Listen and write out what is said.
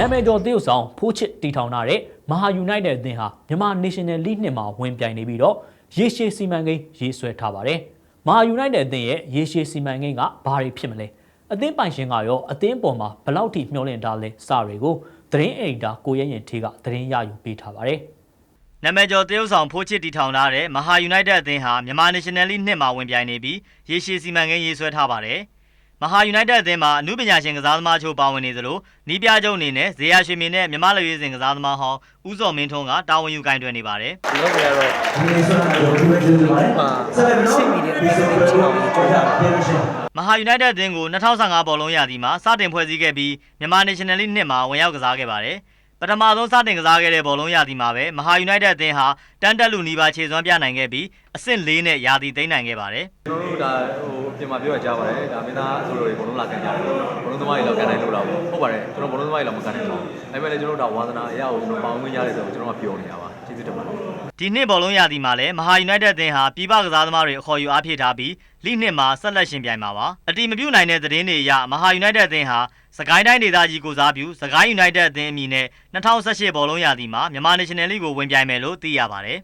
နာမည်ကျော်သရုပ်ဆောင်ဖိုးချစ်တီထောင်ထားတဲ့မဟာယူနိုက်တက်အသင်းဟာမြန်မာ National League နှစ်မှာဝင်ပြိုင်နေပြီးတော့ရေရှည်စီမံကိန်းရေးဆွဲထားပါတယ်။မဟာယူနိုက်တက်အသင်းရဲ့ရေရှည်စီမံကိန်းကဘာတွေဖြစ်မလဲ။အသင်းပိုင်ရှင်ကရောအသင်းပေါ်မှာဘယ်လောက်ထိမျှော်လင့်ထားလဲစတွေကိုသတင်းအယ်ဒီတာကိုရဲရင်ထေးကသတင်းရယူပေးထားပါတယ်။နာမည်ကျော်တရုတ်ဆောင်ဖိုးချစ်တီထောင်ထားတဲ့မဟာယူနိုက်တက်အသင်းဟာမြန်မာ National League နှစ်မှာဝင်ပြိုင်နေပြီးရေရှည်စီမံကိန်းရေးဆွဲထားပါတယ်။ မဟာယူနိုက်တက်အသင်းမှာအမှုပညာရှင်ကစားသမားချို့ပါဝင်နေသလိုနီးပြချုပ်အနေနဲ့ဇေယျရွှေမြင့်နဲ့မြမလူရေးစဉ်ကစားသမားဟောင်းဦးစော်မင်းထွန်းကတာဝန်ယူကင်တွယ်နေပါတယ်ဒီလောက်ကတော့ဒီနေ့ဆက်ပြီးတော့ဒီမဲ့ကျေးဇူးပါတယ်အာဆက်လက်ပြီးတော့စိတ်မီတဲ့အတိုင်းပဲကြည့်အောင်ကြိုးစားပါပြန်ရှင်။မဟာယူနိုက်တက်အသင်းကို2015ဘောလုံးရာသီမှာစတင်ဖွဲ့စည်းခဲ့ပြီးမြန်မာ National League နှစ်မှာဝင်ရောက်ကစားခဲ့ပါတယ်။ ပထမဆုံးစတင်ကစားခဲ့တဲ့ဘောလုံးရာသီမှာပဲမဟာယူနိုက်တက်အသင်းဟာတန်တက်လူနီးပါးခြေစွမ်းပြနိုင်ခဲ့ပြီးအဆင့်၄နဲ့ရာသီသိမ်းနိုင်ခဲ့ပါတယ်။ကျွန်တော်တို့ဒါဟိုပြင်မှာပြောရကြပါတယ်ဒါမင်းသားဆိုလို့ဘုံလုံးလာကန်ကြတယ်ဘုံလုံးသမားတွေလောက်ကန်နိုင်လို့တော့ဟုတ်ပါတယ်ကျွန်တော်ဘုံလုံးသမားတွေလောက်မကန်နိုင်ပါဘူးဒါပေမဲ့လည်းကျွန်တော်တို့ဒါဝါသနာအရကိုကျွန်တော်ပေါင်းဝင်ရတယ်ဆိုတော့ကျွန်တော်ကပြောနေတာပါကျေးဇူးတင်ပါတယ်ဒီနှစ်ဘောလုံးရာသီမှာလည်းမဟာယူနိုက်တက်အသင်းဟာပြည်ပကစားသမားတွေအခေါ်ယူအားဖြည့်ထားပြီးလိနှစ်မှာဆက်လက်ရှင်ပြိုင်မှာပါအတီမပြုတ်နိုင်တဲ့သတင်းတွေအရမဟာယူနိုက်တက်အသင်းဟာစကိုင်းတိုင်းဒေသကြီးကိုစားပြုစကိုင်းယူနိုက်တက်အသင်းအမည်နဲ့2018ဘောလုံးရာသီမှာမြန်မာ National League ကိုဝင်ပြိုင်မယ်လို့သိရပါတယ်